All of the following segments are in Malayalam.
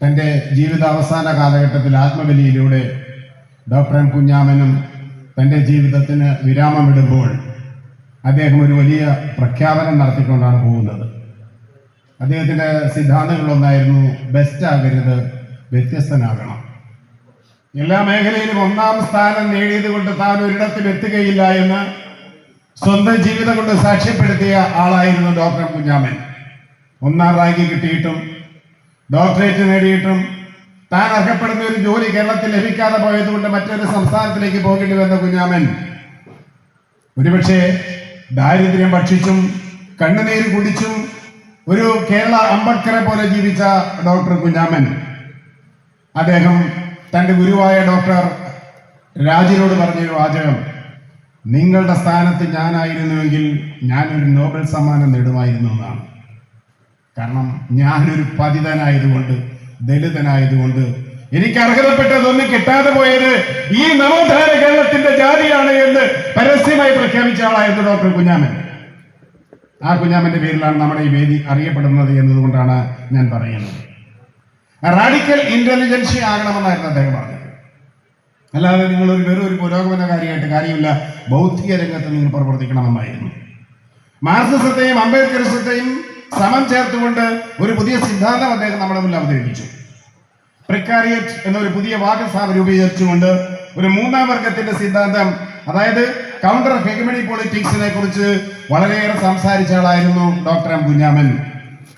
തന്റെ ജീവിതാവസാന കാലഘട്ടത്തിൽ ആത്മബലിയിലൂടെ ഡോക്ടർ എം കുഞ്ഞാമനും തന്റെ ജീവിതത്തിന് വിരാമമിടുമ്പോൾ അദ്ദേഹം ഒരു വലിയ പ്രഖ്യാപനം നടത്തിക്കൊണ്ടാണ് പോകുന്നത്. അദ്ദേഹത്തിന്റെ സിദ്ധാന്തങ്ങളൊന്നായിരുന്നു ബെസ്റ്റ് ആകരുത് വ്യത്യസ്തനാകണം എല്ലാ മേഖലയിലും ഒന്നാം സ്ഥാനം നേടിയത് കൊണ്ട് താൻ ഒരിടത്തും എത്തുകയില്ല എന്ന് സ്വന്തം ജീവിതം കൊണ്ട് സാക്ഷ്യപ്പെടുത്തിയ ആളായിരുന്നു ഡോക്ടർ കുഞ്ഞാമൻ. ഒന്നാം റാങ്ക് കിട്ടിയിട്ടും ഡോക്ടറേറ്റ് നേടിയിട്ടും താൻ അർഹപ്പെടുന്ന ഒരു ജോലി കേരളത്തിൽ ലഭിക്കാതെ പോയതുകൊണ്ട് മറ്റൊരു സംസ്ഥാനത്തിലേക്ക് പോകേണ്ടി വന്ന കുഞ്ഞാമൻ ഒരുപക്ഷെ ദാരിദ്ര്യം ഭക്ഷിച്ചും കണ്ണുനീര് കുടിച്ചും ഒരു കേരള അംബേദ്കറെ പോലെ ജീവിച്ച ഡോക്ടർ കുഞ്ഞാമൻ. അദ്ദേഹം തന്റെ ഗുരുവായ ഡോക്ടർ രാജിനോട് പറഞ്ഞൊരു വാചകം നിങ്ങളുടെ സ്ഥാനത്ത് ഞാനായിരുന്നുവെങ്കിൽ ഞാനൊരു നോബൽ സമ്മാനം നേടുമായിരുന്നു എന്നാണ്. കാരണം ഞാനൊരു പതിതനായതുകൊണ്ട് ദളിതനായതുകൊണ്ട് എനിക്ക് അർഹതപ്പെട്ടതൊന്നും കിട്ടാതെ പോയത് ഈ നവോത്ഥാന കേരളത്തിന്റെ ജാതിയാണ് എന്ന് പരസ്യമായി പ്രഖ്യാപിച്ച ആളായിരുന്നു ഡോക്ടർ കുഞ്ഞാമൻ. ആ കുഞ്ഞാമന്റെ പേരിലാണ് നമ്മുടെ ഈ വേദി അറിയപ്പെടുന്നത് എന്നതുകൊണ്ടാണ് ഞാൻ പറയുന്നത്. റാഡിക്കൽ ഇന്റലിജൻസി ആകണമെന്നായിരുന്നു അദ്ദേഹം പറഞ്ഞത്. അല്ലാതെ നിങ്ങൾ ഒരു വെറും ഒരു പുരോഗമനകാരിയായിട്ട് കാര്യമില്ല ബൗദ്ധിക രംഗത്ത് നിങ്ങൾ പ്രവർത്തിക്കണമെന്നായിരുന്നു. മാർക്സിസത്തെയും അംബേദ്കറിസത്തെയും സമം ചേർത്തുകൊണ്ട് ഒരു പുതിയ സിദ്ധാന്തം അദ്ദേഹം നമ്മുടെ മുന്നിൽ അവതരിപ്പിച്ചു. പ്രിക്കാരിയറ്റ് എന്നൊരു പുതിയ വാദസാവ് രൂപീകരിച്ചുകൊണ്ട് ഒരു മൂന്നാം വർഗത്തിന്റെ സിദ്ധാന്തം അതായത് കൗണ്ടർ ഹെഗമണി പൊളിറ്റിക്സിനെ കുറിച്ച് വളരെയേറെ സംസാരിച്ച ആളായിരുന്നു ഡോക്ടർ എം കുഞ്ഞാമൻ.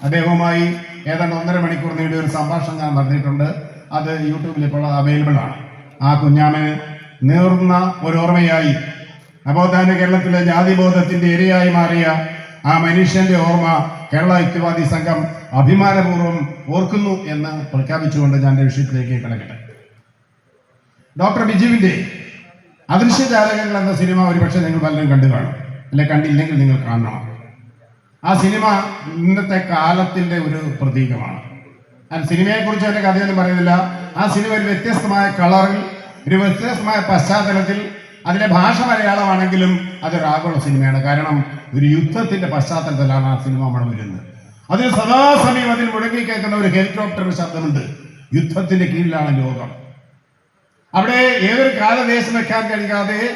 അദ്ദേഹവുമായി ഏതാണ്ട് ഒന്നര മണിക്കൂർ നീണ്ടിയ ഒരു സംഭാഷണം ഞാൻ നടന്നിട്ടുണ്ട് അത് യൂട്യൂബിൽ ഇപ്പോൾ അവൈലബിൾ ആണ്. ആ കുഞ്ഞാമന് നേർന്ന ഒരു ഓർമ്മയായി. നവോത്ഥാന കേരളത്തിലെ ജാതിബോധത്തിന്റെ ഇരയായി മാറിയ ആ മനുഷ്യന്റെ ഓർമ്മ കേരള യുക്തിവാദി സംഘം അഭിമാനപൂർവം ഓർക്കുന്നു എന്ന് പ്രഖ്യാപിച്ചുകൊണ്ട് ഞാൻ എന്റെ വിഷയത്തിലേക്ക് കിടക്കട്ടെ. ഡോക്ടർ ബിജുവിന്റെ അദൃശ്യജാലകങ്ങൾ എന്ന സിനിമ ഒരുപക്ഷെ നിങ്ങൾ പലരും കണ്ടു കാണും. അല്ലെ കണ്ടില്ലെങ്കിൽ നിങ്ങൾ കാണണം. ആ സിനിമ ഇന്നത്തെ കാലത്തിന്റെ ഒരു പ്രതീകമാണ്. ഞാൻ സിനിമയെക്കുറിച്ച് കുറിച്ച് എന്റെ കഥയൊന്നും പറയുന്നില്ല. ആ സിനിമ ഒരു വ്യത്യസ്തമായ കളറിൽ ഒരു വ്യത്യസ്തമായ പശ്ചാത്തലത്തിൽ അതിലെ ഭാഷ മലയാളമാണെങ്കിലും അതൊരു ആഗോള സിനിമയാണ്. കാരണം ഒരു യുദ്ധത്തിന്റെ പശ്ചാത്തലത്തിലാണ് ആ സിനിമ നമ്മുടെ വരുന്നത് അതിൽ സദാസമയം അതിൽ മുഴങ്ങി കേൾക്കുന്ന ഒരു ഹെലികോപ്റ്റർ ശബ്ദമുണ്ട്. യുദ്ധത്തിന്റെ കീഴിലാണ് ലോകം. അവിടെ ഏതൊരു കാലദേശം വെക്കാൻ കഴിയാതെ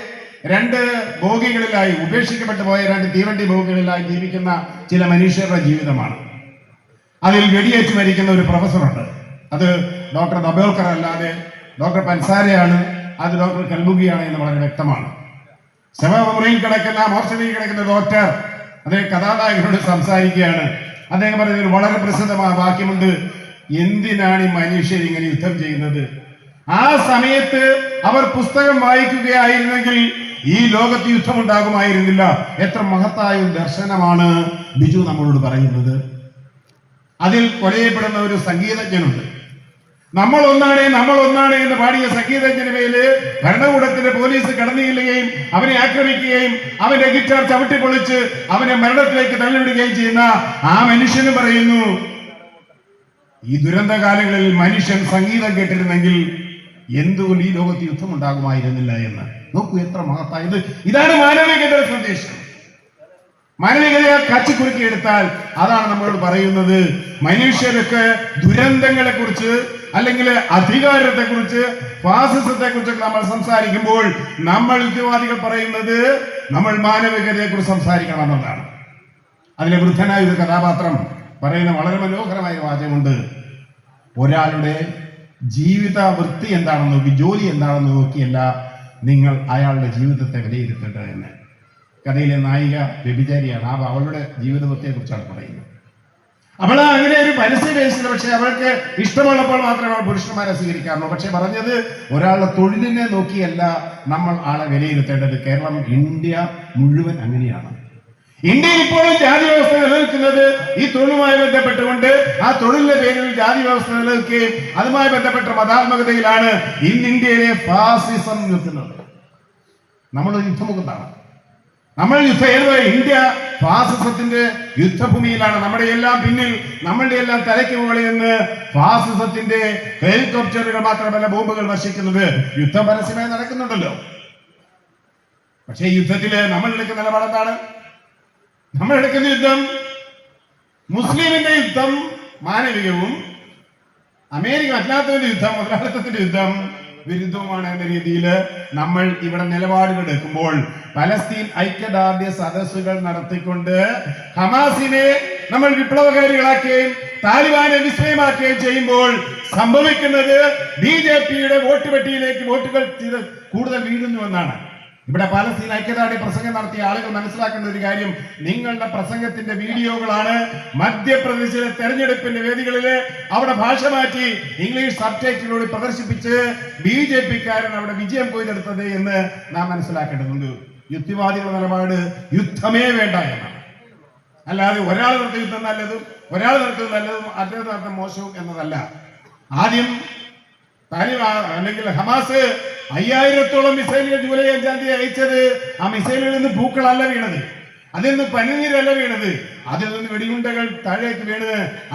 രണ്ട് ബോഗികളിലായി ഉപേക്ഷിക്കപ്പെട്ടു പോയ രണ്ട് തീവണ്ടി ഭോഗികളിലായി ജീവിക്കുന്ന ചില മനുഷ്യരുടെ ജീവിതമാണ്. അതിൽ വെടിയേറ്റ് മരിക്കുന്ന ഒരു പ്രൊഫസറുണ്ട്. അത് ഡോക്ടർ ദബോൽക്കർ അല്ലാതെ ഡോക്ടർ പൻസാരയാണ്. അത് ഡോക്ടർ കൽബുഗിയാണ് എന്ന് വളരെ വ്യക്തമാണ്. ശവമുറിയിൽ കിടക്കുന്ന മോർച്ചറിയിൽ കിടക്കുന്ന ഡോക്ടർ അദ്ദേഹം കഥാനായകനോട് സംസാരിക്കുകയാണ്. അദ്ദേഹം ഒരു വളരെ പ്രസിദ്ധമായ വാക്യമുണ്ട്. എന്തിനാണ് ഈ മനുഷ്യർ ഇങ്ങനെ യുദ്ധം ചെയ്യുന്നത്? ആ സമയത്ത് അവർ പുസ്തകം വായിക്കുകയായിരുന്നെങ്കിൽ ഈ ലോകത്ത് യുദ്ധം ഉണ്ടാകുമായിരുന്നില്ല എത്ര മഹത്തായ ഒരു ദർശനമാണ് ബിജു നമ്മളോട് പറയുന്നത്. അതിൽ കൊലയപ്പെടുന്ന ഒരു സംഗീതജ്ഞനുണ്ട്. നമ്മൾ ഒന്നാണ് നമ്മൾ ഒന്നാണ് എന്ന് പാടിയ സംഗീത മേൽ ഭരണകൂടത്തിന്റെ പോലീസ് കടന്നിയില്ലുകയും അവനെ ആക്രമിക്കുകയും അവന്റെ ഗിറ്റാർ ചവിട്ടിപ്പൊളിച്ച് അവനെ മരണത്തിലേക്ക് തള്ളിവിടുകയും ചെയ്യുന്ന ആ മനുഷ്യന് പറയുന്നു ഈ ദുരന്ത കാലങ്ങളിൽ മനുഷ്യൻ സംഗീതം കേട്ടിരുന്നെങ്കിൽ എന്തുകൊണ്ട് ഈ ലോകത്ത് യുദ്ധം ഉണ്ടാകുമായിരുന്നില്ല എന്ന്? നോക്കൂ എത്ര മഹത്തായത്. ഇതാണ് മാനവികതയുടെ സന്ദേശം. മാനവികതയെ കച്ചിക്കുറുക്കി എടുത്താൽ അതാണ് നമ്മളോട് പറയുന്നത്. മനുഷ്യർക്ക് ദുരന്തങ്ങളെ കുറിച്ച് അല്ലെങ്കിൽ അധികാരത്തെ കുറിച്ച് ഫാസിസത്തെ കുറിച്ചൊക്കെ നമ്മൾ സംസാരിക്കുമ്പോൾ നമ്മൾ യുക്തിവാദികൾ പറയുന്നത് നമ്മൾ മാനവികതയെ കുറിച്ച് സംസാരിക്കണം എന്നതാണ് അതിലെ വൃദ്ധനായ ഒരു കഥാപാത്രം പറയുന്ന വളരെ മനോഹരമായ വാചകമുണ്ട്. ഒരാളുടെ ജീവിത വൃത്തി എന്താണെന്ന് നോക്കി ജോലി എന്താണെന്ന് നോക്കിയല്ല നിങ്ങൾ അയാളുടെ ജീവിതത്തെ വിലയിരുത്തേണ്ടത് എന്ന് കഥയിലെ നായിക വ്യഭിചാരിയാണ്. ആ അവളുടെ ജീവിതത്തെ കുറിച്ചാണ് പറയുന്നത്. അവൾ അങ്ങനെ ഒരു ബേസിൽ പക്ഷെ അവൾക്ക് ഇഷ്ടമുള്ളപ്പോൾ മാത്രമേ അവൾ പുരുഷന്മാരെ സ്വീകരിക്കാറുള്ളൂ. പക്ഷെ പറഞ്ഞത് ഒരാളുടെ തൊഴിലിനെ നോക്കിയല്ല നമ്മൾ ആളെ വിലയിരുത്തേണ്ടത്. കേരളം ഇന്ത്യ മുഴുവൻ അങ്ങനെയാണ്. ഇന്ത്യയിൽ ഇപ്പോഴും ജാതി വ്യവസ്ഥ നിലനിൽക്കുന്നത് ഈ തൊഴിലുമായി ബന്ധപ്പെട്ടുകൊണ്ട് ആ തൊഴിലിന്റെ പേരിൽ ജാതി വ്യവസ്ഥ നിലനിൽക്കുകയും അതുമായി ബന്ധപ്പെട്ട മതാത്മകതയിലാണ് ഇന്ന് ഇന്ത്യയിലെ ഫാസിസം നിൽക്കുന്നത്. നമ്മൾ യുദ്ധമുഖത്താണ് നമ്മൾ യുദ്ധ ഇന്ത്യ ഫാസിസത്തിന്റെ യുദ്ധഭൂമിയിലാണ്. നമ്മുടെ എല്ലാം പിന്നിൽ നമ്മളുടെ എല്ലാം തലയ്ക്ക് മുകളിൽ നിന്ന് ഫാസിസത്തിന്റെ ഹെലികോപ്റ്ററുകൾ മാത്രമല്ല ബോംബുകൾ വർഷിക്കുന്നത്. യുദ്ധം പരസ്യമായി നടക്കുന്നുണ്ടല്ലോ. പക്ഷേ യുദ്ധത്തിൽ നമ്മൾ എടുക്കുന്ന നിലപാടെന്താണ് നമ്മൾ എടുക്കുന്ന യുദ്ധം മുസ്ലിമിന്റെ യുദ്ധം മാനവികവും അമേരിക്ക അല്ലാത്തതിന്റെ യുദ്ധം മുതലാളിത്തത്തിന്റെ യുദ്ധം വിരുദ്ധവുമാണ് എന്ന രീതിയിൽ നമ്മൾ ഇവിടെ നിലപാടുകൾ എടുക്കുമ്പോൾ പലസ്തീൻ ഐക്യദാർഢ്യ സദസ്സുകൾ നടത്തിക്കൊണ്ട് ഹമാസിനെ നമ്മൾ വിപ്ലവകാരികളാക്കുകയും താലിബാനെ വിസ്മയമാക്കുകയും ചെയ്യുമ്പോൾ സംഭവിക്കുന്നത് ബി ജെ പിയുടെ വോട്ട് പെട്ടിയിലേക്ക് വോട്ടുകൾ കൂടുതൽ വീഴുന്നു എന്നാണ്. ഇവിടെ പാലസ്തീൻ ഐക്യദാർഢ്യ പ്രസംഗം നടത്തിയ ആളുകൾ മനസ്സിലാക്കേണ്ട ഒരു കാര്യം നിങ്ങളുടെ പ്രസംഗത്തിന്റെ വീഡിയോകളാണ് മധ്യപ്രദേശിലെ തെരഞ്ഞെടുപ്പിന്റെ വേദികളിൽ അവിടെ ഭാഷ മാറ്റി ഇംഗ്ലീഷ് സബ്ജക്റ്റിലൂടെ പ്രദർശിപ്പിച്ച് ബി ജെ പിക്കാരൻ അവിടെ വിജയം കൊയ്തെടുത്തത് എന്ന് നാം മനസ്സിലാക്കേണ്ടതുണ്ട്. യുക്തിവാദികളുടെ നിലപാട് യുദ്ധമേ വേണ്ട എന്നാണ്. അല്ലാതെ ഒരാൾ നടത്തിയ യുദ്ധം നല്ലതും ഒരാൾ നടത്തുന്നത് നല്ലതും അദ്ദേഹം നടത്തുന്ന മോശവും എന്നതല്ല. ആദ്യം അല്ലെങ്കിൽ ഹമാസ് അയ്യായിരത്തോളം മിസൈലുകൾ ജൂലൈ അഞ്ചാം തീയതി അയച്ചത് ആ മിസൈലിൽ നിന്ന് പൂക്കളല്ല വീണത്. അതിൽ നിന്ന് പനിനീരല്ല വീണത്. അതിൽ നിന്ന് വെടിയുണ്ടകൾ താഴേക്ക് വീണ്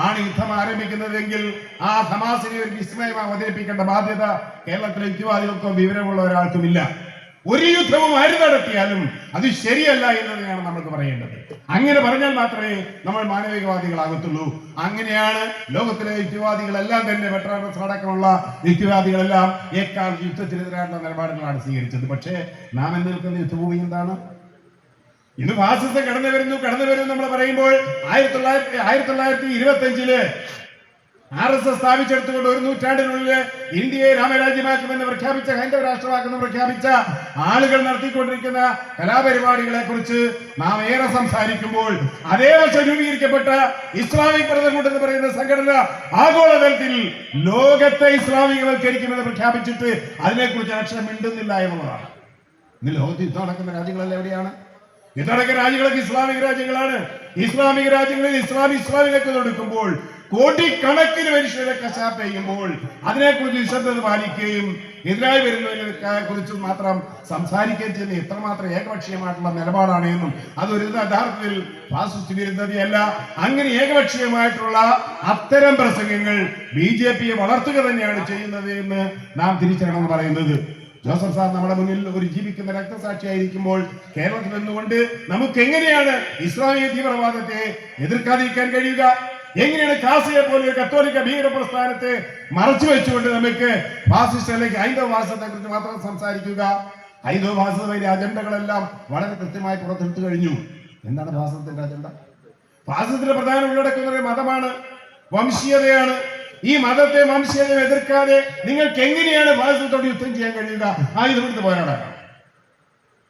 ആണ് യുദ്ധം ആരംഭിക്കുന്നതെങ്കിൽ ആ ഹമാസിനെ ഒരു വിസ്മയം അവതരിപ്പിക്കേണ്ട ബാധ്യത കേരളത്തിലെ യുക്തിവാദികൾക്കോ വിവരമുള്ള ഒരാൾക്കുമില്ല. ഒരു യുദ്ധവും ആര് നടത്തിയാലും അത് ശരിയല്ല എന്നതിനാണ് നമുക്ക് പറയേണ്ടത്. അങ്ങനെ പറഞ്ഞാൽ മാത്രമേ നമ്മൾ മാനവികവാദികളാകത്തുള്ളൂ. അങ്ങനെയാണ് ലോകത്തിലെ യുക്തിവാദികളെല്ലാം തന്നെ വെട്ടറാൻസ് അടക്കമുള്ള യുക്തിവാദികളെല്ലാം ഏക്കാൾ യുദ്ധത്തിനെതിരായിട്ടുള്ള നിലപാടുകളാണ് സ്വീകരിച്ചത്. പക്ഷേ നാം എന്നിൽക്കുന്ന യുദ്ധഭൂമി എന്താണ്? ഇന്ന് ഫാസിസം കടന്നു വരുന്നു കടന്നു വരുന്നു നമ്മൾ പറയുമ്പോൾ ആയിരത്തി തൊള്ളായിരത്തി ആയിരത്തി തൊള്ളായിരത്തി ഇരുപത്തി അഞ്ചിൽ ആർ എസ് എസ് സ്ഥാപിച്ചെടുത്തുകൊണ്ട് ഒരു നൂറ്റാണ്ടിനുള്ളിൽ ഇന്ത്യയെ രാമരാജ്യമാക്കുമെന്ന് പ്രഖ്യാപിച്ച ഹൈന്ദവ രാഷ്ട്രമാക്കുമെന്ന് പ്രഖ്യാപിച്ച ആളുകൾ നടത്തിക്കൊണ്ടിരിക്കുന്ന കലാപരിപാടികളെ കുറിച്ച് നാം ഏറെ സംസാരിക്കുമ്പോൾ അതേ വർഷം രൂപീകരിക്കപ്പെട്ട ഇസ്ലാമിക് ബ്രദർഹുഡ് എന്ന് പറയുന്ന സംഘടന ആഗോളതലത്തിൽ ലോകത്തെ ഇസ്ലാമികവൽക്കരിക്കുമെന്ന് പ്രഖ്യാപിച്ചിട്ട് അതിനെക്കുറിച്ച് അക്ഷരം മിണ്ടുന്നില്ല എന്നുള്ളതാണ്. ഇന്ന് ലോകത്ത് യുദ്ധം നടക്കുന്ന രാജ്യങ്ങളെല്ലാം എവിടെയാണ്? യുദ്ധം നടക്കുന്ന രാജ്യങ്ങളൊക്കെ ഇസ്ലാമിക രാജ്യങ്ങളാണ്. ഇസ്ലാമിക രാജ്യങ്ങളിൽ ഇസ്ലാം ഇസ്ലാമിലേക്ക് കൊടുക്കുമ്പോൾ കോടിക്കണക്കിന് മനുഷ്യരെ കശാപ്പ് ചെയ്യുമ്പോൾ അതിനെക്കുറിച്ച് നിശബ്ദത പാലിക്കുകയും എതിരായി വരുന്നതിനെ കുറിച്ച് മാത്രം സംസാരിക്കുകയും ചെയ്യുന്ന എത്രമാത്രം ഏകപക്ഷീയമായിട്ടുള്ള നിലപാടാണ് എന്നും അതൊരു യഥാർത്ഥത്തിൽ ഫാസിസ്റ്റ് വിരുദ്ധതയല്ല. അങ്ങനെ ഏകപക്ഷീയമായിട്ടുള്ള അത്തരം പ്രസംഗങ്ങൾ ബി ജെ പിയെ വളർത്തുക തന്നെയാണ് ചെയ്യുന്നത് എന്ന് നാം തിരിച്ചറിയണമെന്ന് പറയുന്നത്. ജോസഫ് സാർ നമ്മുടെ മുന്നിൽ ഒരു ജീവിക്കുന്ന രക്തസാക്ഷിയായിരിക്കുമ്പോൾ കേരളത്തിൽ നിന്നുകൊണ്ട് നമുക്ക് എങ്ങനെയാണ് ഇസ്ലാമിക തീവ്രവാദത്തെ എതിർക്കാതിരിക്കാൻ കഴിയുക? എങ്ങനെയാണ് കാസിയെ പോലെ ഒരു കത്തോലിക്ക ഭീകര പ്രസ്ഥാനത്തെ മറച്ചു വെച്ചുകൊണ്ട് നമുക്ക് ഫാസിസ്റ്റ് അല്ലെങ്കിൽ ഹൈന്ദവ വാസത്തെ കുറിച്ച് മാത്രം സംസാരിക്കുക? ഹൈന്ദവ വാസത്തിന്റെ അജണ്ടകളെല്ലാം വളരെ കൃത്യമായി പുറത്തെടുത്തു കഴിഞ്ഞു. എന്താണ് ഭാസത്തിന്റെ അജണ്ട? ഭാസത്തിന്റെ പ്രധാന ഉള്ളടക്കുന്ന മതമാണ് വംശീയതയാണ്. ഈ മതത്തെ വംശീയതയെ എതിർക്കാതെ നിങ്ങൾക്ക് എങ്ങനെയാണ് ഭാസത്തോട് യുദ്ധം ചെയ്യാൻ കഴിയുക? ആയുധമെടുത്ത് പോരാടാക്കാം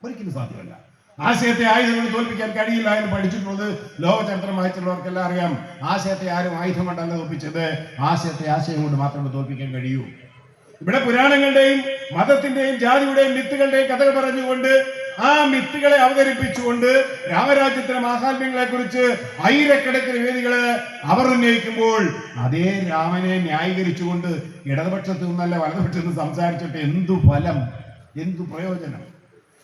ഒരിക്കലും സാധ്യമല്ല. ആശയത്തെ ആയുധം കൊണ്ട് തോൽപ്പിക്കാൻ കഴിയില്ല എന്ന് പഠിച്ചിട്ടുള്ളത് ലോകചരിത്രം വായിച്ചുള്ളവർക്കെല്ലാം അറിയാം. ആശയത്തെ ആരും ആയുധം കൊണ്ടല്ല തോൽപ്പിച്ചത്. ആശയത്തെ ആശയം കൊണ്ട് മാത്രമേ തോൽപ്പിക്കാൻ കഴിയൂ. ഇവിടെ പുരാണങ്ങളുടെയും മതത്തിന്റെയും ജാതിയുടെയും മിത്തുകളുടെയും കഥകൾ പറഞ്ഞുകൊണ്ട് ആ മിത്തുകളെ അവതരിപ്പിച്ചുകൊണ്ട് രാമരാജ്യത്തിലെ മാഹാത്മ്യങ്ങളെ കുറിച്ച് ആയിരക്കണക്കിന് വേദികൾ അവർ ഉന്നയിക്കുമ്പോൾ അതേ രാമനെ ന്യായീകരിച്ചുകൊണ്ട് ഇടതുപക്ഷത്തു നിന്നല്ല വലതുപക്ഷത്തു നിന്ന് സംസാരിച്ചിട്ട് എന്തു ഫലം എന്തു പ്രയോജനം?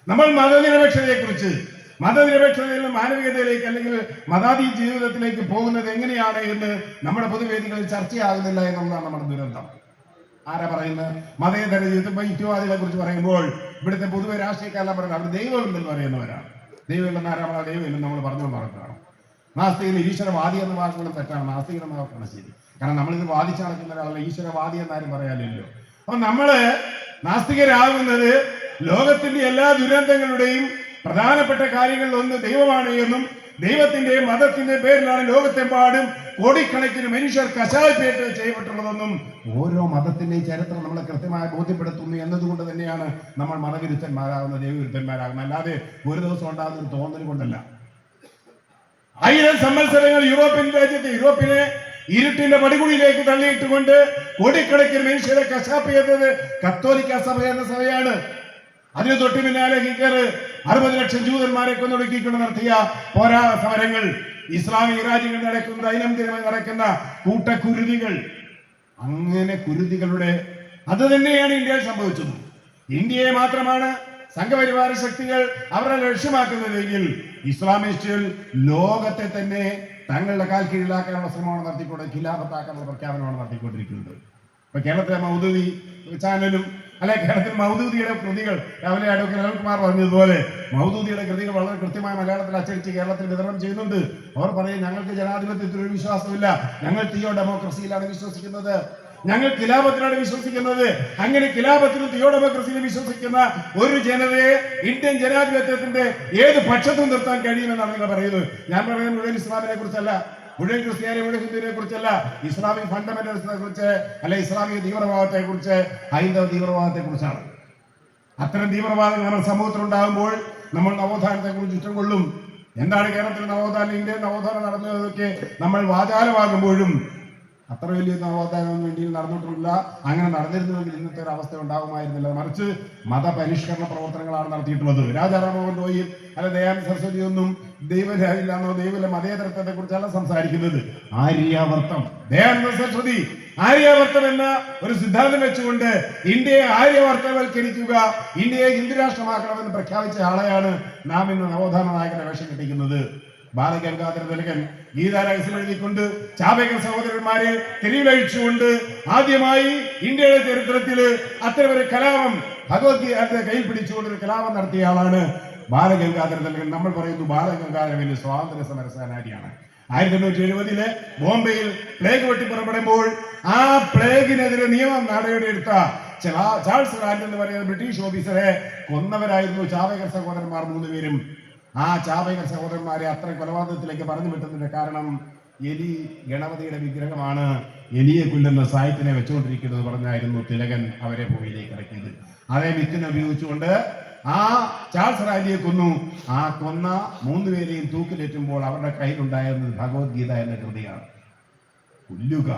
നമ്മൾ മതനിരപേക്ഷതയെക്കുറിച്ച് മതനിരപേക്ഷതയിൽ നിന്ന് മാനവികതയിലേക്ക് അല്ലെങ്കിൽ മതാധി ജീവിതത്തിലേക്ക് പോകുന്നത് എങ്ങനെയാണ് എന്ന് നമ്മുടെ പൊതുവേദികളിൽ ചർച്ചയാകുന്നില്ല എന്നുള്ളതാണ് നമ്മുടെ ദുരന്തം. ആരാ പറയുന്നത്? മതേതര ജീവിതം കുറിച്ച് പറയുമ്പോൾ ഇവിടുത്തെ പൊതുവെ രാഷ്ട്രീയക്കാരെല്ലാം പറയുന്നത് അവർ ദൈവമുണ്ടെന്ന് പറയുന്നവരാണ്. ദൈവമില്ലെന്ന് ആരാ പറഞ്ഞാൽ ദൈവമില്ലെന്ന് നമ്മൾ പറഞ്ഞു പറഞ്ഞതാണ് നാസ്തികന് ഈശ്വരവാദി എന്ന വാക്കുകൾ തെറ്റാണ്. നാസ്തികൻ എന്ന ശരി. കാരണം നമ്മളിത് വാദിച്ചു നടക്കുന്ന ഒരാളല്ല. ഈശ്വരവാദി എന്നാരും പറയാനില്ലല്ലോ. അപ്പൊ നമ്മൾ നാസ്തികരാകുന്നത് ലോകത്തിന്റെ എല്ലാ ദുരന്തങ്ങളുടെയും പ്രധാനപ്പെട്ട കാര്യങ്ങളിൽ ഒന്ന് ദൈവമാണ് എന്നും ദൈവത്തിന്റെയും മതത്തിന്റെയും പേരിലാണ് ലോകത്തെമ്പാടും കോടിക്കണക്കിന് മനുഷ്യർ കശായ്പേറ്റ് ചെയ്യപ്പെട്ടുള്ളതെന്നും ഓരോ മതത്തിന്റെയും ചരിത്രം നമ്മളെ കൃത്യമായി ബോധ്യപ്പെടുത്തുന്നു എന്നതുകൊണ്ട് തന്നെയാണ് നമ്മൾ മതവിരുദ്ധന്മാരാകുന്ന ദൈവവിരുദ്ധന്മാരാകുന്നത്. അല്ലാതെ ഒരു ദിവസം ഉണ്ടാകുന്ന ഒരു തോന്നൽ കൊണ്ടല്ല. ആയിരം സംവത്സരങ്ങൾ യൂറോപ്യൻ രാജ്യത്തെ യൂറോപ്പിനെ ഇരുട്ടിന്റെ പടികുഴിയിലേക്ക് തള്ളിയിട്ടുകൊണ്ട് കോടിക്കണക്കിന് മനുഷ്യരെ കശാപ്പ് ചെയ്തത് കത്തോലിക്ക സഭ എന്ന സഭയാണ്. അതിന് തൊട്ട് പിന്നാലെ ഹിക്കർ അറുപത് ലക്ഷം ജൂതന്മാരെ കൊന്നൊടുക്കിക്കൊണ്ട് നടത്തിയ പോരാ സമരങ്ങൾ ഇസ്ലാമിക രാജ്യങ്ങൾ നടക്കുന്ന ദൈനംദിനമായി നടക്കുന്ന കൂട്ടക്കുരുതികൾ. അങ്ങനെ കുരുതികളുടെ അത് തന്നെയാണ് ഇന്ത്യയിൽ സംഭവിച്ചത്. ഇന്ത്യയെ മാത്രമാണ് സംഘപരിവാര ശക്തികൾ അവരെ ലക്ഷ്യമാക്കുന്നതെങ്കിൽ ഇസ്ലാമിസ്റ്റുകൾ ലോകത്തെ തന്നെ തങ്ങളുടെ കാൽ കീഴിലാക്കാനുള്ള ശ്രമമാണ് നടത്തിക്കൊണ്ട് ഖിലാഫത്താക്കാനുള്ള പ്രഖ്യാപനമാണ് നടത്തിക്കൊണ്ടിരിക്കുന്നത്. ഇപ്പൊ കേരളത്തിലെ മൗദൂദി ചാനലും അല്ലെ കേരളത്തിൽ മൗദൂദിയുടെ കൃതികൾ രാവിലെ അഡ്വക്കേറ്റ് അനിൽകുമാർ പറഞ്ഞതുപോലെ മൗദൂദിയുടെ കൃതികൾ വളരെ കൃത്യമായ മലയാളത്തിൽ അച്ചടിച്ച് കേരളത്തിൽ വിതരണം ചെയ്യുന്നുണ്ട്. അവർ പറയും ഞങ്ങൾക്ക് ജനാധിപത്യത്തിൽ ഒരു വിശ്വാസമില്ല. ഞങ്ങൾ തീയോ ഡെമോക്രസിയിലാണ് വിശ്വസിക്കുന്നത്. ഞങ്ങൾ കിലാപത്തിലാണ് വിശ്വസിക്കുന്നത്. അങ്ങനെ കിലാപത്തിലും തിയോഡമോക്രസിയിലും വിശ്വസിക്കുന്ന ഒരു ജനതയെ ഇന്ത്യൻ ജനാധിപത്യത്തിന്റെ ഏത് പക്ഷത്തും നിർത്താൻ കഴിയുമെന്നാണ് നിങ്ങൾ പറയുന്നത്. ഞാൻ പറയുന്നത് മുഴുവൻ ഇസ്ലാമിനെ കുറിച്ചല്ല മുഴുവൻ ക്രിസ്ത്യാനി മുഴുവൻ ഹിന്ദുവിനെ കുറിച്ചല്ല ഇസ്ലാമിക് ഫണ്ടമെന്റലിസത്തെ കുറിച്ച് അല്ലെ ഇസ്ലാമിക തീവ്രവാദത്തെ കുറിച്ച് ഹൈന്ദവ തീവ്രവാദത്തെ കുറിച്ചാണ്. അത്തരം തീവ്രവാദം നമ്മുടെ സമൂഹത്തിൽ ഉണ്ടാകുമ്പോൾ നമ്മൾ നവോത്ഥാനത്തെ കുറിച്ച് ഇഷ്ടം കൊള്ളും. എന്താണ് കേരളത്തിൽ നവോത്ഥാനം ഇന്ത്യയിൽ നവോത്ഥാനം നടന്നതൊക്കെ നമ്മൾ വാചാലമാകുമ്പോഴും അത്ര വലിയ നവോത്ഥാനമൊന്നും ഇന്ത്യയിൽ നടന്നിട്ടില്ല. അങ്ങനെ നടന്നിരുന്നുവെങ്കിൽ ഇന്നത്തെ ഒരു അവസ്ഥ ഉണ്ടാകുമായിരുന്നില്ല. മറിച്ച് മതപരിഷ്കരണ പ്രവർത്തനങ്ങളാണ് നടത്തിയിട്ടുള്ളത്. രാജാറാമോഹൻ റോയും അല്ല ദയാനന്ദ സരസ്വതി ഒന്നും ദൈവമില്ലാന്നോ ദൈവല്ല മതേതരത്വത്തെ കുറിച്ചല്ല സംസാരിക്കുന്നത്. ആര്യാവർത്തം. ദയാനന്ദ സരസ്വതി ആര്യാവർത്തം എന്ന ഒരു സിദ്ധാന്തം വെച്ചുകൊണ്ട് ഇന്ത്യയെ ആര്യവർത്തവൽക്കരിക്കുക ഇന്ത്യയെ ഹിന്ദുരാഷ്ട്രമാക്കണമെന്ന് പ്രഖ്യാപിച്ച ആളെയാണ് നാം ഇന്ന് നവോത്ഥാന നായകനെ വേഷം കെട്ടിക്കുന്നത്. ബാലഗംഗാധര തിലകൻ ഗീതാരഹസ്യം എഴുതിക്കൊണ്ട് ചാപക സഹോദരന്മാരെ തെരുവിലഴിച്ചുകൊണ്ട് ആദ്യമായി ഇന്ത്യയുടെ ചരിത്രത്തിൽ അത്തരമൊരു കലാപം ഭഗവത്ഗീത കയ്യിൽ പിടിച്ചുകൊണ്ട് ഒരു കലാപം നടത്തിയ ആളാണ് ബാലഗംഗാധര തിലകൻ നമ്മൾ പറയുന്നു ബാലഗംഗാധര വലിയ സ്വാതന്ത്ര്യ സമര സേനാനിയാണ്. ആയിരത്തി എണ്ണൂറ്റി എഴുപതിൽ ബോംബെയിൽ പ്ലേഗ് വെട്ടി പുറപ്പെടുമ്പോൾ ആ പ്ലേഗിനെതിരെ നിയമം നടപടിയെടുത്ത ചാൾസ് റാൻഡ് എന്ന് പറയുന്ന ബ്രിട്ടീഷ് ഓഫീസറെ കൊന്നവരായിരുന്നു ചാവകർ സഹോദരന്മാർ മൂന്നുപേരും. ആ ചാവകർ സഹോദരന്മാരെ അത്ര കൊലപാതകത്തിലേക്ക് പറഞ്ഞു വിട്ടതിന്റെ കാരണം എലി ഗണപതിയുടെ വിഗ്രഹമാണ്. എലിയെ കൊല്ലുന്ന സായത്തിനെ വെച്ചുകൊണ്ടിരിക്കുന്നത് പറഞ്ഞായിരുന്നു തിലകൻ അവരെ ഭൂമിയിലേക്ക് ഇറക്കിയത്. അതേ മിത്തിനെ ഉപയോഗിച്ചുകൊണ്ട് ആ ചാൾസ് റാലിയെ കൊന്നു. ആ കൊന്ന മൂന്ന് പേരെയും തൂക്കിലേറ്റുമ്പോൾ അവരുടെ കയ്യിലുണ്ടായിരുന്നത് ഭഗവത്ഗീത എന്ന കൃതിയാണ്. കൊല്ലുക.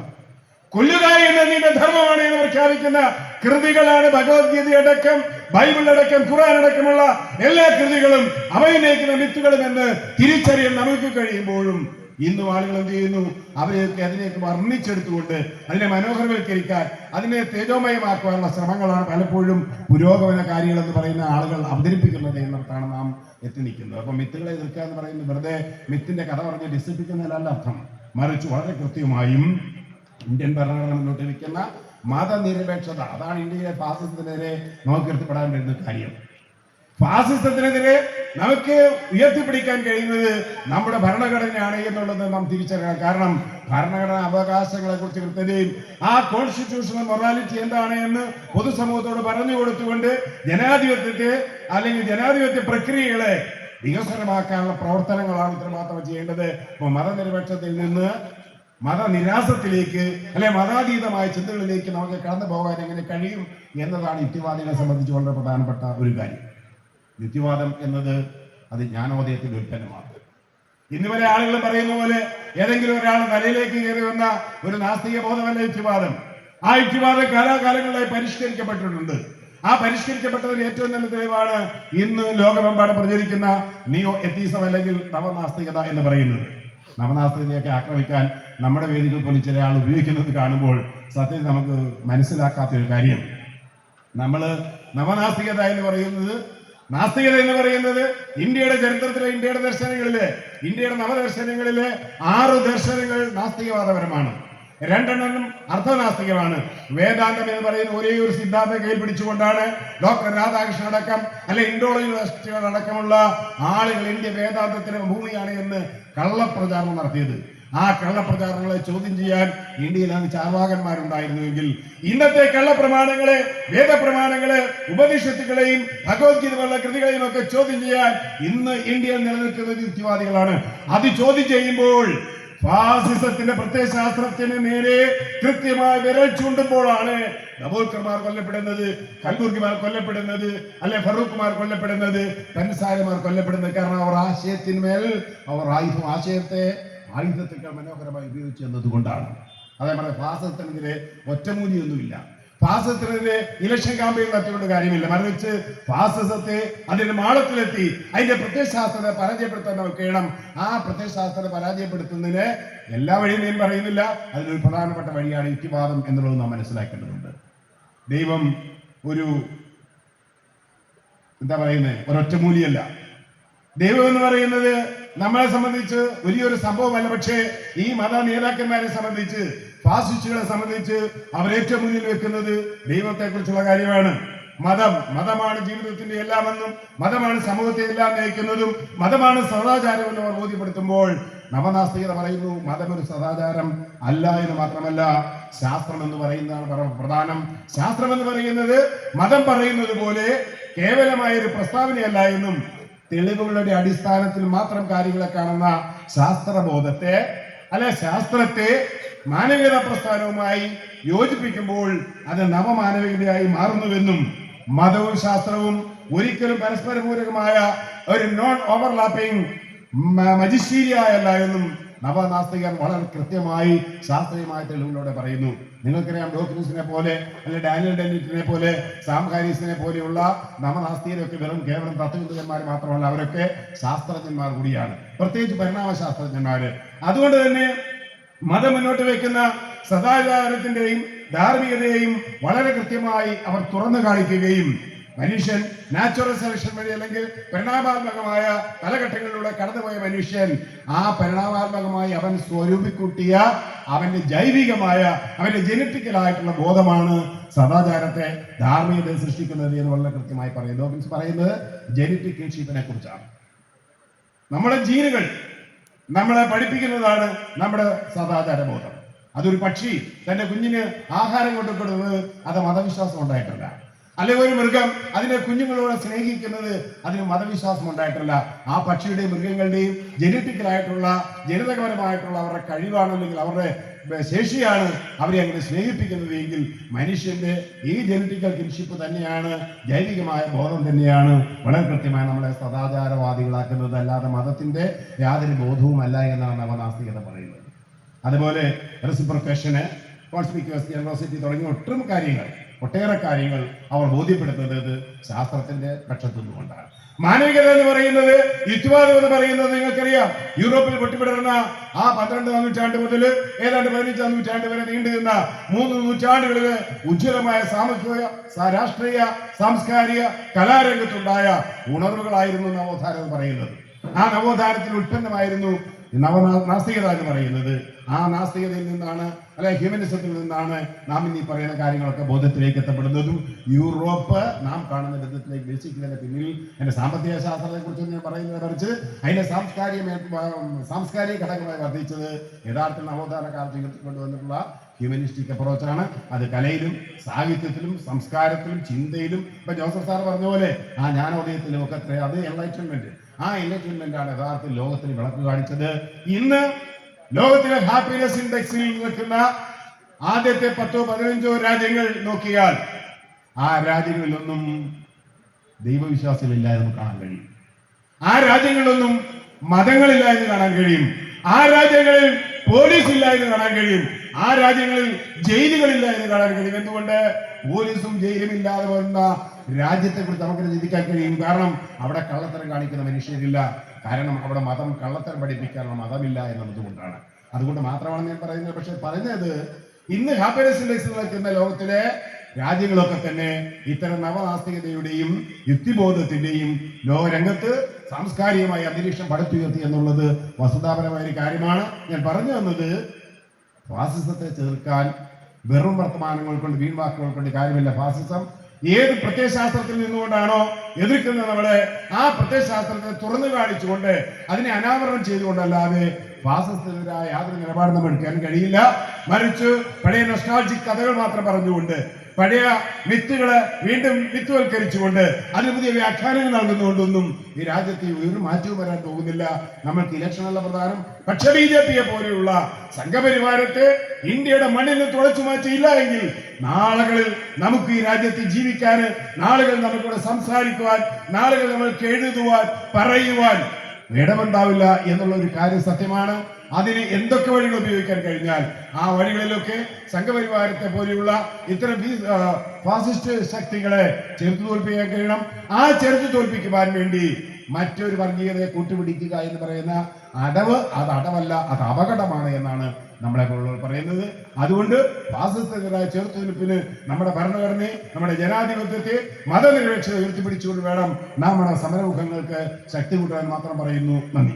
കൊല്ലുക എന്ന നിന്റെ ധർമ്മമാണ് എന്ന് പ്രഖ്യാപിക്കുന്ന കൃതികളാണ് ഭഗവത്ഗീത അടക്കം ബൈബിൾ അടക്കം ഖുറാൻ അടക്കമുള്ള എല്ലാ കൃതികളും അവയിലേക്കുന്ന മിത്തുകളും എന്ന് തിരിച്ചറിയാൻ നമുക്ക് കഴിയുമ്പോഴും ഇന്നും ആളുകൾ എന്ത് ചെയ്യുന്നു? അവരെയൊക്കെ അതിനേക്ക് വർണിച്ചെടുത്തുകൊണ്ട് അതിനെ മനോഹരവൽക്കരിക്കാൻ അതിനെ തേജോമയമാക്കുവാനുള്ള ശ്രമങ്ങളാണ് പലപ്പോഴും പുരോഗമന കാര്യങ്ങൾ എന്ന് പറയുന്ന ആളുകൾ അവതരിപ്പിക്കുന്നത് എന്നിടത്താണ് നാം എത്തി നിൽക്കുന്നത്. അപ്പൊ മിത്തുകളെ എതിർക്കുക എന്ന് പറയുന്നത് വെറുതെ മിത്തിന്റെ കഥ പറഞ്ഞ് ഡിസിപ്പിക്കുന്നതിലല്ല അർത്ഥം. മറിച്ച് വളരെ കൃത്യമായും ഇന്ത്യൻ ഭരണഘടന മുന്നോട്ട് വയ്ക്കുന്ന മതനിരപേക്ഷത അതാണ് ഇന്ത്യയിലെ ഫാസിസത്തിനെതിരെ നമുക്ക് എത്തിപ്പെടാൻ വരുന്ന കാര്യം. ഫാസിസത്തിനെതിരെ നമുക്ക് ഉയർത്തിപ്പിടിക്കാൻ കഴിയുന്നത് നമ്മുടെ ഭരണഘടനയാണ് എന്നുള്ളത് നാം തിരിച്ചറിയണം. കാരണം ഭരണഘടന അവകാശങ്ങളെ കുറിച്ച് കൃത്യതയും ആ കോൺസ്റ്റിറ്റ്യൂഷണൽ മൊറാലിറ്റി എന്താണ് എന്ന് പൊതുസമൂഹത്തോട് പറഞ്ഞു കൊടുത്തുകൊണ്ട് ജനാധിപത്യത്തെ അല്ലെങ്കിൽ ജനാധിപത്യ പ്രക്രിയകളെ വികസനമാക്കാനുള്ള പ്രവർത്തനങ്ങളാണ് ഇത്രമാത്രം ചെയ്യേണ്ടത്. ഇപ്പോൾ മതനിരപേക്ഷത്തിൽ നിന്ന് മതനിരാസത്തിലേക്ക് അല്ലെ മതാതീതമായ ചിന്തകളിലേക്ക് നമുക്ക് കടന്നു പോകാൻ എങ്ങനെ കഴിയും എന്നതാണ് യുക്തിവാദികളെ സംബന്ധിച്ച് വളരെ പ്രധാനപ്പെട്ട ഒരു കാര്യം. യുക്തിവാദം എന്നത് അത് ജ്ഞാനോദയത്തിന്റെ ഉൽപ്പന്നമാണ്. ഇന്ന് വരെ ആളുകൾ പറയുന്ന പോലെ ഏതെങ്കിലും ഒരാൾ തലയിലേക്ക് കയറി വന്ന ഒരു നാസ്തിക ബോധമല്ല യുക്തിവാദം. ആ യുക്തിവാദം കാലാകാലങ്ങളായി പരിഷ്കരിക്കപ്പെട്ടിട്ടുണ്ട്. ആ പരിഷ്കരിക്കപ്പെട്ടതിന് ഏറ്റവും നല്ല തെളിവാണ് ഇന്ന് ലോകമെമ്പാടും പ്രചരിക്കുന്ന നിയോ എത്തീസം അല്ലെങ്കിൽ നവനാസ്തികത എന്ന് പറയുന്നത്. നവനാസ്തികതയൊക്കെ ആക്രമിക്കാൻ നമ്മുടെ വേദികൾ പോലും ചില ആൾ ഉപയോഗിക്കുന്നത് കാണുമ്പോൾ സത്യം നമുക്ക് മനസ്സിലാക്കാത്ത ഒരു കാര്യം. നമ്മൾ നവനാസ്തികത എന്ന് പറയുന്നത് നാസ്തികത എന്ന് പറയുന്നത് ഇന്ത്യയുടെ ചരിത്രത്തിലെ ഇന്ത്യയുടെ ദർശനങ്ങളിലെ ഇന്ത്യയുടെ നവദർശനങ്ങളിലെ ആറ് ദർശനങ്ങൾ നാസ്തികവാദപരമാണ്. രണ്ടെണ്ണം അർത്ഥനാസ്തികമാണ് വേദാന്തം എന്ന് പറയുന്ന ഒരേ ഒരു സിദ്ധാന്തം കയ്യിൽ പിടിച്ചുകൊണ്ടാണ് ഡോക്ടർ രാധാകൃഷ്ണൻ അടക്കം അല്ലെ ഇൻഡോ യൂണിവേഴ്സിറ്റികൾ അടക്കമുള്ള ആളുകൾ ഇന്ത്യ വേദാന്തത്തിന്റെ ഭൂമിയാണ് എന്ന് കള്ളപ്രചാരണം നടത്തിയത്. ആ കള്ളപ്രചാരണങ്ങളെ ചോദ്യം ചെയ്യാൻ ഇന്ത്യയിൽ അന്ന് ചാർവാകന്മാരുണ്ടായിരുന്നുവെങ്കിൽ ഇന്നത്തെ കള്ളപ്രമാണങ്ങളെ വേദപ്രമാണങ്ങളെ ഉപനിഷത്തുകളെയും ഭഗവത്ഗീത പോലുള്ള കൃതികളെയും ഒക്കെ ചോദ്യം ചെയ്യാൻ ഇന്ന് ഇന്ത്യയിൽ നിലനിൽക്കുന്ന യുക്തിവാദികളാണ്. അത് ചോദ്യം ചെയ്യുമ്പോൾ ഫാസിസത്തിന്റെ പ്രത്യയശാസ്ത്രത്തിന് നേരെ കൃത്യമായി വിരൽ ചൂണ്ടുമ്പോഴാണ് നവോൽക്കർമാർ കൊല്ലപ്പെടുന്നത് കൽബുർഗിമാർ കൊല്ലപ്പെടുന്നത് അല്ലെ ഫറൂഖ്മാർ കൊല്ലപ്പെടുന്നത് പെൻസാരമാർ കൊല്ലപ്പെടുന്നത്. കാരണം അവർ ആശയത്തിന്മേൽ അവർ ആയുധം ആശയത്തെ ആയുധത്തെക്കാൾ മനോഹരമായി ഉപയോഗിച്ചു എന്നതുകൊണ്ടാണ്. അതേപോലെ ഫാസത്തിനെതിരെ ഒറ്റമൂലിയൊന്നുമില്ല. ഫാസത്തിനെതിരെ ഇലക്ഷൻ ക്യാമ്പയിൻ നടത്തിക്കൊണ്ട് കാര്യമില്ല. മറിച്ച് ഫാസസത്തെ അതിന്റെ മാളത്തിലെത്തി അതിന്റെ പ്രത്യയശാസ്ത്രത്തെ പരാജയപ്പെടുത്താൻ നമുക്ക് വേണം. ആ പ്രത്യയശാസ്ത്രത്തെ പരാജയപ്പെടുത്തുന്നതിന് എല്ലാ വഴിയും ഞാൻ പറയുന്നില്ല. അതിലൊരു പ്രധാനപ്പെട്ട വഴിയാണ് യുക്തിവാദം എന്നുള്ളത് നാം മനസ്സിലാക്കേണ്ടതുണ്ട്. ദൈവം ഒരു എന്താ പറയുന്നത് ഒരൊറ്റമൂലിയല്ല. ദൈവം എന്ന് പറയുന്നത് നമ്മളെ സംബന്ധിച്ച് വലിയൊരു സംഭവമല്ല പക്ഷേ ഈ മത നേതാക്കന്മാരെ സംബന്ധിച്ച് ഫാസിസ്റ്റുകളെ സംബന്ധിച്ച് അവരേറ്റവും മുന്നിൽ വെക്കുന്നത് ദൈവത്തെ കുറിച്ചുള്ള കാര്യമാണ്. മതം മതമാണ് ജീവിതത്തിന്റെ എല്ലാമെന്നും മതമാണ് സമൂഹത്തെ എല്ലാം നയിക്കുന്നതും മതമാണ് സദാചാരമെന്നും അവർ ബോധ്യപ്പെടുത്തുമ്പോൾ നവനാസ്തികത പറയുന്നു മതം ഒരു സദാചാരം അല്ല എന്ന് മാത്രമല്ല ശാസ്ത്രം എന്ന് പറയുന്നതാണ് പ്രധാനം. ശാസ്ത്രം എന്ന് പറയുന്നത് മതം പറയുന്നത് പോലെ കേവലമായ ഒരു പ്രസ്താവനയല്ല എന്നും തെളിവുകളുടെ അടിസ്ഥാനത്തിൽ മാത്രം കാര്യങ്ങളെ കാണുന്ന ശാസ്ത്രബോധത്തെ അല്ലെ ശാസ്ത്രത്തെ മാനവികത പ്രസ്ഥാനവുമായി യോജിപ്പിക്കുമ്പോൾ അത് നവമാനവികതയായി മാറുന്നുവെന്നും മതവും ശാസ്ത്രവും ഒരിക്കലും പരസ്പരപൂരകമായ ഒരു നോൺ ഓവർലാപ്പിംഗ് മജിസ്റ്റീരിയല്ല എന്നും നവനാസ്തികർ വളരെ കൃത്യമായി ശാസ്ത്രീയമായ തെളിവുകളോടെ പറയുന്നു. നിങ്ങൾക്കറിയാം ഡോക്യൂസിനെ പോലെ അല്ലെ ഡാനിയൽ ഡെന്നിറ്റിനെ പോലെ സാം ഹാരിസിനെ പോലെയുള്ള നവനാസ്തികരൊക്കെ വെറും കേവലം തത്വചിന്തകന്മാർ മാത്രമല്ല അവരൊക്കെ ശാസ്ത്രജ്ഞന്മാർ കൂടിയാണ്. പ്രത്യേകിച്ച് പരിണാമ ശാസ്ത്രജ്ഞന്മാര് അതുകൊണ്ട് തന്നെ മതം മുന്നോട്ട് വെക്കുന്ന സദാചാരത്തിന്റെയും ധാർമ്മികതയെയും വളരെ കൃത്യമായി അവർ തുറന്നു കാണിക്കുകയും മനുഷ്യൻ നാച്ചുറൽ സെലക്ഷൻ വഴി അല്ലെങ്കിൽ പരിണാമാത്മകമായ കാലഘട്ടങ്ങളിലൂടെ കടന്നുപോയ മനുഷ്യൻ ആ പരിണാമാത്മകമായി അവൻ സ്വരൂപിക്കൂട്ടിയ അവന്റെ ജൈവികമായ അവന്റെ ജനറ്റിക്കലായിട്ടുള്ള ബോധമാണ് സദാചാരത്തെ ധാർമ്മികത സൃഷ്ടിക്കുന്നത് എന്ന് വളരെ കൃത്യമായി പറയുന്നു. മീൻസ് പറയുന്നത് ജനറ്റിക് കിൻഷിപ്പിനെ കുറിച്ചാണ്. നമ്മുടെ ജീനുകൾ നമ്മളെ പഠിപ്പിക്കുന്നതാണ് നമ്മുടെ സദാചാര ബോധം. അതൊരു പക്ഷി തന്റെ കുഞ്ഞിന് ആഹാരം കൊണ്ടുകൊടുക്കുന്നത് അത് മതവിശ്വാസം ഉണ്ടായിട്ടല്ല. അല്ലെങ്കിൽ ഒരു മൃഗം അതിനെ കുഞ്ഞുങ്ങളോട് സ്നേഹിക്കുന്നത് അതിന് മതവിശ്വാസം ഉണ്ടായിട്ടില്ല. ആ പക്ഷിയുടെയും മൃഗങ്ങളുടെയും ജനറ്റിക്കലായിട്ടുള്ള ജനിതകപരമായിട്ടുള്ള അവരുടെ കഴിവാണ് അല്ലെങ്കിൽ അവരുടെ ശേഷിയാണ് അവരെ അങ്ങനെ സ്നേഹിപ്പിക്കുന്നത് എങ്കിൽ മനുഷ്യന്റെ ഈ ജനറ്റിക്കൽ കിൻഷിപ്പ് തന്നെയാണ് ജൈവികമായ ബോധം തന്നെയാണ് വളരെ കൃത്യമായി നമ്മളെ സദാചാരവാദികളാക്കുന്നത് അല്ലാതെ മതത്തിന്റെ യാതൊരു ബോധവുമല്ല എന്നാണ് നവനാസ്തികത പറയുന്നത്. അതുപോലെ റെസിപ്രൊക്കേഷന് കോൺസ്പിക്യൂസ് ജനറോസിറ്റി തുടങ്ങിയ ഒട്ടും കാര്യങ്ങൾ ഒട്ടേറെ കാര്യങ്ങൾ അവർ ബോധ്യപ്പെടുത്തുന്നത് ശാസ്ത്രത്തിന്റെ പക്ഷത്തു നിന്നുകൊണ്ടാണ് മാനവികത എന്ന് പറയുന്നത് യുക്തിവാദം എന്ന് പറയുന്നത് നിങ്ങൾക്കറിയാം. യൂറോപ്പിൽ പൊട്ടിപ്പിടർന്ന ആ പന്ത്രണ്ടാം നൂറ്റാണ്ട് മുതൽ ഏതാണ്ട് പതിനഞ്ചാം നൂറ്റാണ്ട് വരെ നീണ്ടുനിന്ന മൂന്ന് നൂറ്റാണ്ടുകളിൽ ഉജ്ജ്വലമായ സാമൂഹിക രാഷ്ട്രീയ സാംസ്കാരിക കലാരംഗത്തുണ്ടായ ഉണർവുകളായിരുന്നു നവോത്ഥാനം എന്ന് പറയുന്നത്. ആ നവോത്ഥാനത്തിൽ ഉൽപ്പന്നമായിരുന്നു നവനാസ്തികത എന്ന് പറയുന്നത് ആ നാസ്തികതയിൽ നിന്നാണ് അല്ലെ ഹ്യൂമനിസത്തിൽ നിന്നാണ് നാം ഇനി പറയുന്ന കാര്യങ്ങളൊക്കെ ബോധത്തിലേക്ക് എത്തപ്പെടുന്നതും. യൂറോപ്പ് നാം കാണുന്ന ബന്ധത്തിലേക്ക് ബേസിക്കുന്നതിന്റെ പിന്നിൽ അതിന്റെ സാമ്പത്തിക ശാസ്ത്രത്തെ കുറിച്ച് ഞാൻ പറയുന്നത് മറിച്ച് അതിന്റെ സാംസ്കാരിക സാംസ്കാരിക ഘടകമായി വർദ്ധിച്ചത് യഥാർത്ഥ നവോത്ഥാന കാലത്ത് കൊണ്ടുവന്നിട്ടുള്ള ഹ്യൂമനിസ്റ്റിക് അപ്രോച്ചാണ്. അത് കലയിലും സാഹിത്യത്തിലും സംസ്കാരത്തിലും ചിന്തയിലും. ഇപ്പൊ ജോസഫ് സാർ പറഞ്ഞ പോലെ ആ ജ്ഞാനോദയത്തിലും ഒക്കെ അത് എൻലൈറ്റൻമെന്റ് ആ എൻലൈറ്റൻമെന്റ് ആണ് യഥാർത്ഥത്തിൽ ലോകത്തിന് വിളക്ക് കാണിച്ചത്. ഇന്ന് ലോകത്തിലെ ഹാപ്പിനെസ് ഇൻഡെക്സിൽ നിൽക്കുന്ന ആദ്യത്തെ പത്തോ പതിനഞ്ചോ രാജ്യങ്ങൾ നോക്കിയാൽ ആ രാജ്യങ്ങളിലൊന്നും ദൈവവിശ്വാസികളില്ലായെന്ന് കാണാൻ കഴിയും. ആ രാജ്യങ്ങളിലൊന്നും മതങ്ങളില്ല എന്ന് കാണാൻ കഴിയും. ആ രാജ്യങ്ങളിൽ പോലീസ് ഇല്ല എന്ന് കാണാൻ കഴിയും. ആ രാജ്യങ്ങളിൽ ജയിലുകളില്ല എന്ന് കാണാൻ കഴിയും. എന്തുകൊണ്ട്? പോലീസും ജയിലും ഇല്ലാതെ വന്ന രാജ്യത്തെ കുറിച്ച് നമുക്ക് ചിന്തിക്കാൻ കഴിയും. കാരണം അവിടെ കള്ളത്തരം കാണിക്കുന്ന മനുഷ്യരില്ല. കാരണം അവിടെ മതം കള്ളത്തരം പഠിപ്പിക്കാനുള്ള മതമില്ല എന്നതുകൊണ്ടാണ് അതുകൊണ്ട് മാത്രമാണ് ഞാൻ പറയുന്നത്. പക്ഷെ പറയുന്നത് ഇന്ന് ഹാപ്പിനെസ് ഇൻഡെക്സ് നിൽക്കുന്ന ലോകത്തിലെ രാജ്യങ്ങളൊക്കെ തന്നെ ഇത്തരം നവനാസ്തികതയുടെയും യുക്തിബോധത്തിന്റെയും ലോകരംഗത്ത് സാംസ്കാരികമായി അന്തരീക്ഷം പടുത്തുയർത്തി എന്നുള്ളത് വസ്തുതാപരമായ ഒരു കാര്യമാണ്. ഞാൻ പറഞ്ഞു വന്നത് ഫാസിസത്തെ ചെറുക്കാൻ വെറും വർത്തമാനങ്ങൾ കൊണ്ട് വീൺവാക്കുകൾ കൊണ്ട് കാര്യമില്ല ഫാസിസം. ഏത് പ്രത്യയശാസ്ത്രത്തിൽ നിന്നുകൊണ്ടാണോ എതിർക്കുന്നത് നമ്മളെ ആ പ്രത്യയശാസ്ത്രത്തെ തുറന്നു കാണിച്ചുകൊണ്ട് അതിനെ അനാവരണം ചെയ്തുകൊണ്ടല്ലാതെ ഫാസിസത്തിനെതിരായ യാതൊരു നിലപാടും നമ്മൾ എടുക്കാൻ കഴിയില്ല. മറിച്ച് പഴയ നൊസ്റ്റാൾജിക് കഥകൾ മാത്രം പറഞ്ഞുകൊണ്ട് പഴയ മിത്തുകളെ വീണ്ടും വിത്തുവൽക്കരിച്ചുകൊണ്ട് അതിന് പുതിയ വ്യാഖ്യാനങ്ങൾ നൽകുന്നുകൊണ്ടൊന്നും ഈ രാജ്യത്ത് ഒരു മാറ്റവും വരാൻ പോകുന്നില്ല. നമ്മൾക്ക് ഇലക്ഷനുള്ള പ്രധാനം. പക്ഷെ ബി ജെ പിയെ പോലെയുള്ള സംഘപരിവാരത്തെ ഇന്ത്യയുടെ മണ്ണിൽ തുളച്ചു മാറ്റിയില്ല എങ്കിൽ നാളുകളിൽ നമുക്ക് ഈ രാജ്യത്ത് ജീവിക്കാൻ നാളുകൾ നമുക്കിവിടെ സംസാരിക്കുവാൻ നാളുകൾ നമ്മൾക്ക് എഴുതുവാൻ പറയുവാൻ ഇടമുണ്ടാവില്ല എന്നുള്ള ഒരു കാര്യം സത്യമാണ്. അതിന് എന്തൊക്കെ വഴികൾ ഉപയോഗിക്കാൻ കഴിഞ്ഞാൽ ആ വഴികളിലൊക്കെ സംഘപരിവാരത്തെ പോലെയുള്ള ഇത്തരം ഫാസിസ്റ്റ് ശക്തികളെ ചെറുത്തു തോൽപ്പിക്കാൻ കഴിയണം. ആ ചെറുത്തു തോൽപ്പിക്കുവാൻ വേണ്ടി മറ്റൊരു വർഗീയതയെ കൂട്ടുപിടിക്കുക എന്ന് പറയുന്ന അടവ് അത് അടവല്ല അത് അപകടമാണ് എന്നാണ് നമ്മളെ പറയുന്നത്. അതുകൊണ്ട് ഫാസിസ്റ്റത്തിനെതിരായ ചെറുത്തുനിൽപ്പിന് നമ്മുടെ ഭരണഘടനയെ നമ്മുടെ ജനാധിപത്യത്തെ മതനിരപേക്ഷത ഉയർത്തിപ്പിടിച്ചുകൊണ്ട് വേണം നാം നമ്മുടെ സമരമുഖങ്ങൾക്ക് ശക്തി കൂട്ടാൻ മാത്രം പറയുന്നു. നന്ദി.